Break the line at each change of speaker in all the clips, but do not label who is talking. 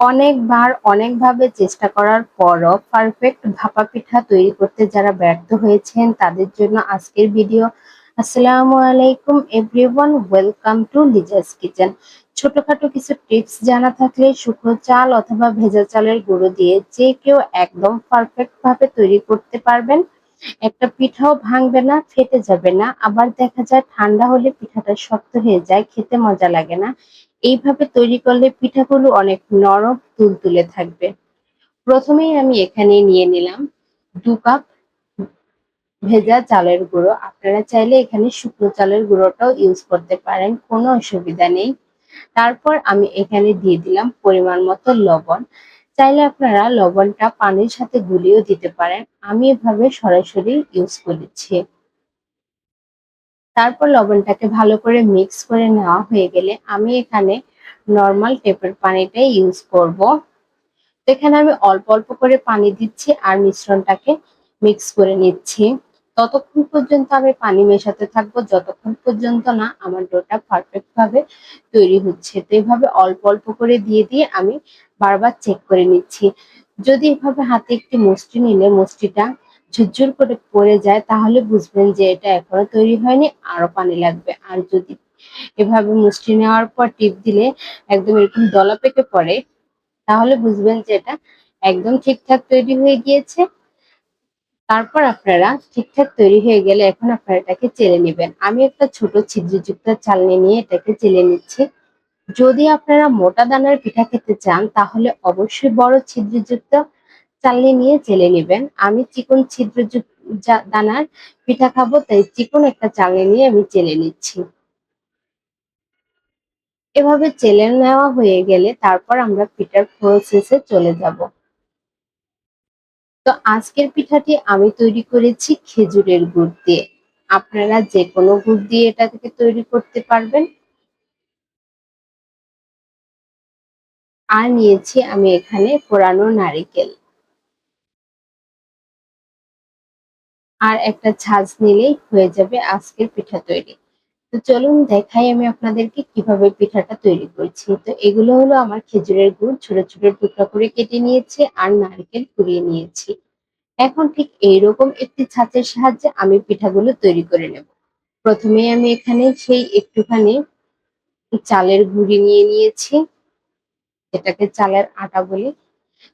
অনেকবার, অনেকভাবে চেষ্টা করার পরও পারফেক্ট ভাপা পিঠা তৈরি করতে যারা ব্যর্থ হয়েছেন, তাদের জন্য আজকের ভিডিও আসসালামু আলাইকুম everyone welcome to Liza's kitchen ছোটখাটো কিছু টিপস জানা থাকলে শুকনো চাল অথবা ভেজা চালের গুঁড়ো দিয়ে যে কেউ একদম পারফেক্ট ভাবে তৈরি করতে পারবেন। একটা পিঠাও ভাঙবে না, ফেটে যাবে না। আবার দেখা যায় ঠান্ডা হলে পিঠাটা শক্ত হয়ে যায়, খেতে মজা লাগে না। এইভাবে তৈরি করলে পিঠাগুলো অনেক নরম, তুলতুলে থাকবে। প্রথমেই আমি এখানে নিয়ে নিলাম দু কাপ ভেজা চালের গুঁড়ো। আপনারা চাইলে এখানে শুকনো চালের গুঁড়োটাও ইউজ করতে পারেন, কোনো অসুবিধা নেই। তারপর আমি এখানে দিয়ে দিলাম পরিমাণ মতো লবণ। চাইলে আপনারা লবণটা পানির সাথে গুলিয়েও দিতে পারেন। আমি এভাবে সরাসরি ইউজ করেছি। তারপর লবণটাকে ভালো করে মিক্স করে নেওয়া হয়ে গেলে আমি এখানে নর্মাল টেপের পানিটাই ইউজ করব। এখানে আমি অল্প অল্প করে পানি দিচ্ছি আর মিশ্রণটাকে মিক্স করে নিচ্ছি। ততক্ষণ পর্যন্ত আমি পানি মেশাতে থাকব, যতক্ষণ পর্যন্ত না আমার ডোটা পারফেক্ট ভাবে তৈরি হচ্ছে। তো এইভাবে অল্প অল্প করে দিয়ে দিয়ে আমি বারবার চেক করে নিচ্ছি। যদি এভাবে হাতে একটি মুষ্টি নিলে, মুষ্টিটা ঝুরঝুর করে পড়ে যায়, তাহলে বুঝবেন যে এটা এখনও তৈরি হয়নি, আরও পানি লাগবে। আর যদি এভাবে মুষ্টি নেওয়ার পর টিপ দিলে একদম এরকম দলা পেকে পড়ে, তাহলে বুঝবেন যে এটা একদম ঠিকঠাক তৈরি হয়ে গিয়েছে। তারপর আপনারা ঠিকঠাক তৈরি হয়ে গেলে এখন আপনারা এটাকে চেলে নেবেন। আমি একটা ছোট ছিদ্রযুক্ত চালনি নিয়ে এটাকে চেলে নিচ্ছি। যদি আপনারা মোটা দানার পিঠা খেতে চান, তাহলে অবশ্যই বড় ছিদ্রযুক্ত চালনি নিয়ে চেলে নেবেন। আমি চিকন ছিদ্রযুক্ত দানার পিঠা খাব, তাই চিকন একটা চালনি নিয়ে আমি চেলে নিচ্ছি। এভাবে চেলে নেওয়া হয়ে গেলে তারপর আমরা পিঠার প্রসেসে চলে যাব। তো আজকের পিঠাটি আমি তৈরি করেছি খেজুরের গুড় দিয়ে। আপনারা যে কোনো গুড় দিয়ে এটা থেকে তৈরি করতে পারবেন। আর নিয়েছি আমি এখানে পোড়ানো নারিকেল। আর একটা ছাঁচ নিলেই হয়ে যাবে আজকের পিঠা তৈরি। তো চলুন দেখাই আমি আপনাদেরকে কীভাবে পিঠাটা তৈরি করছি। তো এগুলো হলো আমার খেজুরের গুড়, ছোট ছোট টুকরা করে কেটে নিয়েছি আর নারকেল কুড়িয়ে নিয়েছি। এখন ঠিক এইরকম একটি ছাঁচের সাহায্যে আমি পিঠাগুলো তৈরি করে নেব। প্রথমে আমি এখানে সেই একটুখানি চালের গুঁড়ি নিয়ে নিয়েছি। এটাকে চালের আটা বলে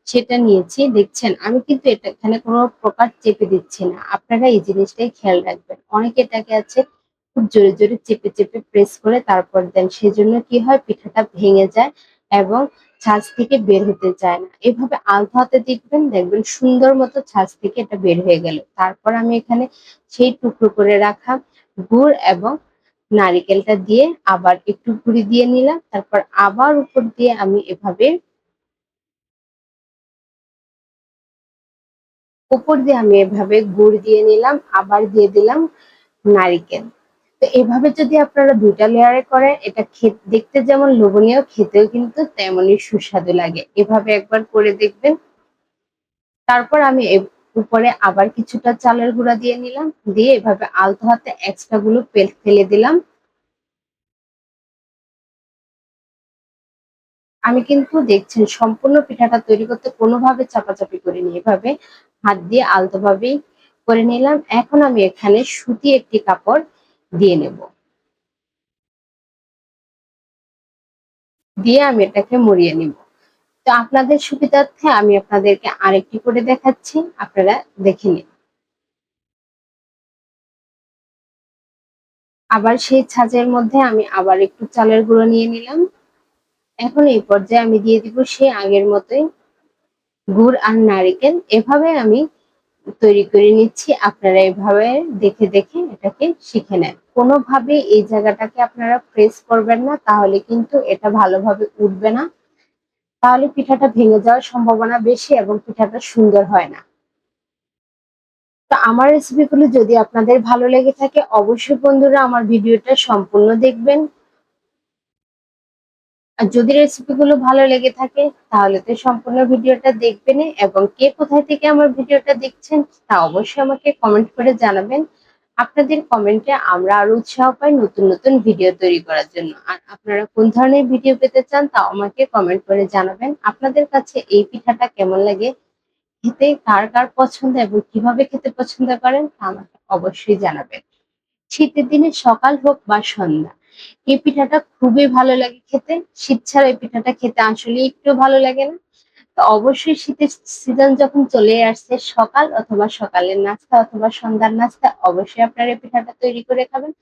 সেটা নিয়েছি। দেখছেন, আমি কিন্তু এটা এখানে কোনো প্রকার চেপে দিচ্ছি না। আপনারা এই জিনিসটাই খেয়াল রাখবেন। অনেকে এটাকে আছে খুব জোরে জোরে চেপে চেপে প্রেস করে তারপর দেন। সেজন্য কি হয়, পিঠাটা ভেঙে যায় এবং ছাঁচ থেকে বের হতে চায় না। এভাবে আলতো হাতে দেখবেন দেখবেন সুন্দর মতো ছাঁচ থেকে এটা বের হয়ে গেল। তারপর আমি এখানে সেই টুকরো করে রাখা গুড় এবং নারিকেলটা দিয়ে আবার একটু গুঁড়ি দিয়ে নিলাম। তারপর আবার উপর দিয়ে আমি এভাবে উপর দিয়ে আমি এভাবে গুড় দিয়ে নিলাম। আবার দিয়ে দিলাম নারিকেল। তো এভাবে যদি আপনারা দুইটা লেয়ারে করেন, এটা দেখতে যেমন লোভনীয়, খেতেও কিন্তু তেমনই সুস্বাদু লাগে। এভাবে একবার করে দেখবেন। তারপর আমি উপরে আবার কিছুটা চালের গুঁড়া দিয়ে নিলাম। দিয়ে এভাবে আলতো হাতে এক্সট্রা গুলো ফেলে দিলাম। আমি কিন্তু দেখছেন সম্পূর্ণ পিঠাটা তৈরি করতে কোনোভাবে চাপাচাপি করিনি। এভাবে হাত দিয়ে আলতোভাবেই করে নিলাম। এখন আমি এখানে সুতি একটি কাপড় দিয়ে নেব। দিয়ে আমি এটাকে মরিয়ে নিব। তো আপনাদের সুবিধার্থে আমি আপনাদেরকে আরেকটি করে দেখাচ্ছি, আপনারা দেখে নিন। আবার সেই ছাঁচের মধ্যে আমি আবার একটু চালের গুঁড়ো নিয়ে নিলাম। এখন এই পর্যায়ে আমি দিয়ে দিব সেই আগের মতোই গুড় আর নারিকেল। এভাবে আমি তৈরি করে নিচ্ছি। আপনারা এভাবে দেখে দেখে এটাকে শিখে নেন। কোনোভাবে এই জায়গাটাকে আপনারা প্রেস করবেন না, তাহলে কিন্তু এটা ভালোভাবে উঠবে না। তাহলে পিঠাটা ভেঙে যাওয়ার সম্ভাবনা বেশি এবং পিঠাটা সুন্দর হয় না। তো আমার রেসিপিগুলো যদি আপনাদের ভালো লেগে থাকে, অবশ্যই বন্ধুরা আমার ভিডিওটা সম্পূর্ণ দেখবেন। আর যদি রেসিপিগুলো ভালো লেগে থাকে, তাহলে তো সম্পূর্ণ ভিডিওটা দেখবেন এবং কে কোথায় থেকে আমার ভিডিওটা দেখছেন তা অবশ্যই আমাকে কমেন্ট করে জানাবেন। আপনাদের কমেন্টে আমরা আরও উৎসাহ পাই নতুন নতুন ভিডিও তৈরি করার জন্য। আর আপনারা কোন ধরনের ভিডিও পেতে চান তা আমাকে কমেন্ট করে জানাবেন। আপনাদের কাছে এই পিঠাটা কেমন লাগে, খেতে কার কার পছন্দ এবং কীভাবে খেতে পছন্দ করেন তা আমাকে অবশ্যই জানাবেন। শীতের দিনে সকাল হোক বা সন্ধ্যা এই পিঠাটা খুবই ভালো লাগে খেতে। শীত ছাড়া এই পিঠাটা খেতে আসলে একটু ভালো লাগে না। তো অবশ্যই শীতের সিজন যখন চলে আসছে, সকাল অথবা সকালের নাস্তা অথবা সন্ধ্যার নাস্তা, অবশ্যই আপনারা এই পিঠাটা তৈরি করে খাবেন।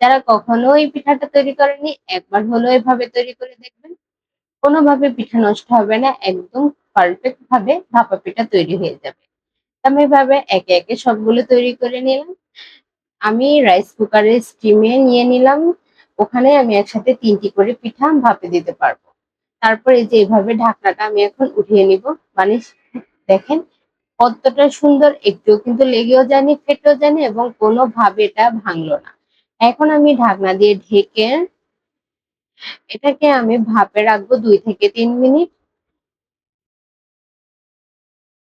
যারা কখনো এই পিঠাটা তৈরি করেনি একবার হলেও এভাবে তৈরি করে দেখবেন। কোনোভাবে পিঠা নষ্ট হবে না, একদম পারফেক্ট ভাবে ভাপা পিঠা তৈরি হয়ে যাবে। আমি এভাবে একে একে সবগুলো তৈরি করে নিলাম। আমি রাইস কুকারে স্টিমে নিয়ে নিলাম। ওখানে আমি একসাথে তিনটি করে পিঠা ভাপে দিতে পারব। তারপরে যে এভাবে ঢাকনাটা আমি এখন উঠিয়ে নিব। মানে দেখেন কতটা সুন্দর, একটুও কিন্তু লেগেও যায়নি, ফেটেও যায়নি এবং কোনোভাবে এটা ভাঙলো না। এখন আমি ঢাকনা দিয়ে ঢেকে এটাকে আমি ভাপে রাখব দুই থেকে তিন মিনিট।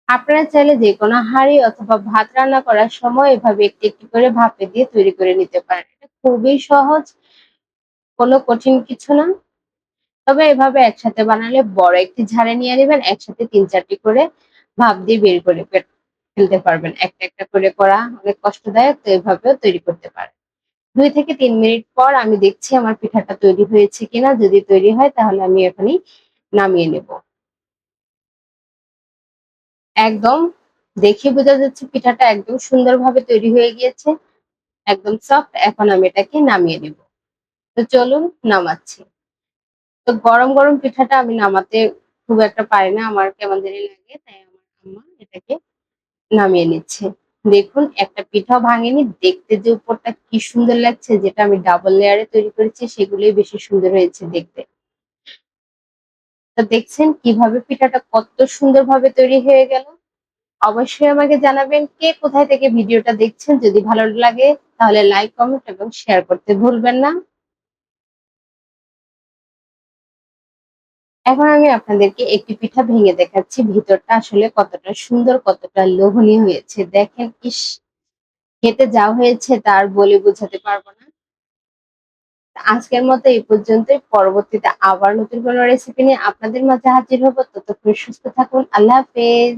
আপনারা চাইলে যে কোনো হাঁড়ি অথবা ভাত রান্না করার সময় এভাবে একটি একটি করে ভাপে দিয়ে তৈরি করে নিতে পারেন। এটা খুবই সহজ কোনো কঠিন কিছু না। তবে এভাবে একসাথে বানালে বড় একটি ঝাড়ে নিয়ে নেবেন, একসাথে তিন চারটি করে ভাব দিয়ে বের করে ফেলতে পারবেন। একটা একটা করে করা অনেক কষ্টদায়ক, তো এভাবেও তৈরি করতে পারেন। দুই থেকে তিন মিনিট পর আমি দেখছি আমার পিঠাটা তৈরি হয়েছে কিনা। যদি তৈরি হয় তাহলে আমি এখনই নামিয়ে নেব। একদম দেখে বোঝা যাচ্ছে পিঠাটা একদম সুন্দরভাবে তৈরি হয়ে গিয়েছে। একদম সফট, এখন আমি এটাকে নামিয়ে নেব। তো চলুন নামাচ্ছি। তো গরম গরম পিঠাটা আমি নামাতে খুব একটা পারি না, আমার কেমন জানি লাগে, তাই আমার আম্মা এটাকে নামিয়ে নিচ্ছে। দেখুন, একটা পিঠাও ভাঙেনি, দেখতে যে উপরটা কি সুন্দর লাগছে, যেটা আমি ডাবল লেয়ারে তৈরি করেছি, সেগুলোই বেশি সুন্দর হয়েছে দেখতে। তো দেখছেন কীভাবে পিঠাটা কত সুন্দরভাবে তৈরি হয়ে গেল। অবশ্যই আমাকে জানাবেন কে কোথায় থেকে ভিডিওটা দেখছেন, যদি ভালো লাগে তাহলে লাইক কমেন্ট এবং শেয়ার করতে ভুলবেন না। এখন আমি আপনাদেরকে একটি পিঠা ভেঙে দেখাচ্ছি। ভিতরটা আসলে কতটা সুন্দর, কতটা লোভনীয় হয়েছে। দেখেন, ইস, খেতে যা হয়েছে তার বলে বোঝাতে পারব না। আজকের মতো এই পর্যন্তই। পরবর্তীতে আবার নতুন কোনো রেসিপি নিয়ে আপনাদের মাঝে হাজির হব। ততক্ষণ সুস্থ থাকুন। আল্লাহ হাফেজ।